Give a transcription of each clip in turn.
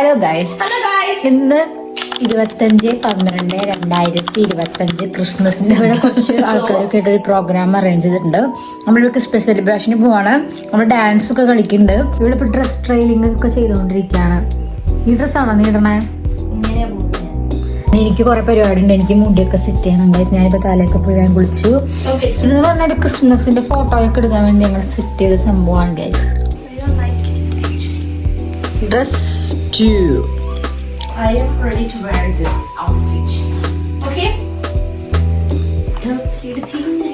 Hello guys hello guys ഇന്ന് ഇരുപത്തഞ്ച് പന്ത്രണ്ട് രണ്ടായിരത്തി ഇരുപത്തഞ്ച് ക്രിസ്മസിന്റെ ഇവിടെ കുറച്ച് ആൾക്കാരൊക്കെ ആയിട്ട് ഒരു പ്രോഗ്രാം അറേഞ്ച് ചെയ്തിട്ടുണ്ട്. നമ്മളിവിടെ ക്രിസ്മസ് സെലിബ്രേഷന് പോവാണ്. നമ്മൾ ഡാൻസ് ഒക്കെ കളിക്കുന്നുണ്ട്. ഇവിടെ ഇപ്പൊ ഡ്രസ് ട്രെയിലിംഗ് ഒക്കെ ചെയ്തുകൊണ്ടിരിക്കുകയാണ് ഈ ഡ്രസ്സാണോ നീ ഇടണേ? എനിക്ക് കുറെ പരിപാടി ഉണ്ട് എനിക്ക് മുടിയൊക്കെ സെറ്റ് ചെയ്യണം ഗൈസ് ഞാനിപ്പോ തലയൊക്കെ പോയി ഞാൻ കുളിച്ചു. ഓക്കെ ഇത് പറഞ്ഞാൽ ക്രിസ്മസിന്റെ ഫോട്ടോയൊക്കെ എടുക്കാൻ വേണ്ടി ഞങ്ങൾ സെറ്റ് ചെയ്ത സംഭവമാണ് guys this too. I am ready to wear this outfit. Okay? Don't you think?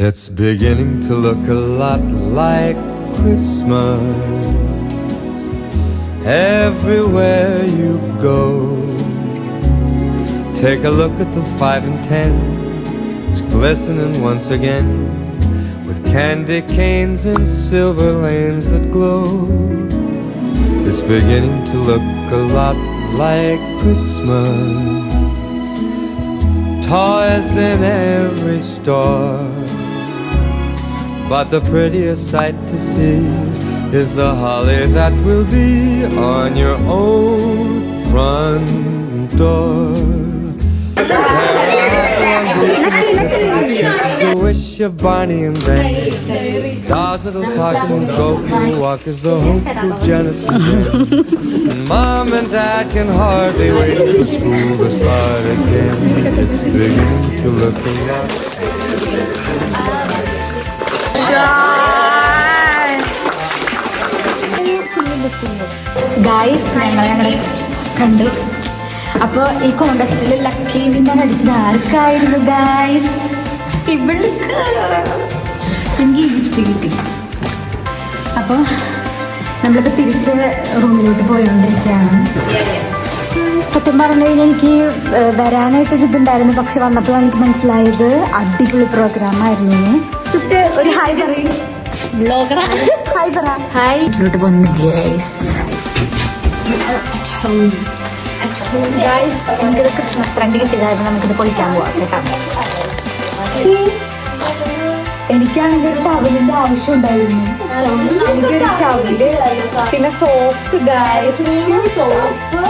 It's beginning to look a lot like Christmas everywhere you go. Take a look at the five and ten, it's glistening once again with candy canes and silver lanes that glow. It's beginning to look a lot like Christmas. Toys in every store. But the prettiest sight to see is the holly that will be on your own front door. Ambitions, the wish of Barney and Ben. Dolls that'll talk and go for a walk is the hope of Janice and Mom and Dad can hardly wait for school to start again. It's beginning to look a lot guys ഞങ്ങളെ കണ്ടു. അപ്പോൾ ഈ കോണ്ടസ്റ്റിൽ lucky ഞാൻ അടിച്ചത് ആർക്കായിരുന്നു guys എനിക്ക് gift കിട്ടി. അപ്പോൾ നമ്മളിപ്പോൾ തിരിച്ച് റൂമിലോട്ട് പോയോണ്ടിരിക്കുകയാണ്. സത്യം പറഞ്ഞു കഴിഞ്ഞാൽ എനിക്ക് വരാനായിട്ടൊരു ഇതുണ്ടായിരുന്നു പക്ഷെ വന്നപ്പോൾ എനിക്ക് മനസ്സിലായത് അടിപൊളി പ്രോഗ്രാം ആയിരുന്നു. ജസ്റ്റ് ഒരു ഹായ് പറയും. ഹായ് പറ. ഹായ് ഇതിലോട്ട് പോകുന്നു ഗൈസ് എനിക്കിത് ക്രിസ്മസ് ഫ്രണ്ട് കിട്ടിയതായിരുന്നു നമുക്കിത് പൊളിക്കാൻ പോവാം കേട്ടോ. എനിക്കാണെങ്കിൽ ഒരു ടവലിന്റെ ആവശ്യം ഉണ്ടായിരുന്നു. എനിക്കൊരു ടവൽ പിന്നെ സോക്സ് ഗൈസ് സോക്സ്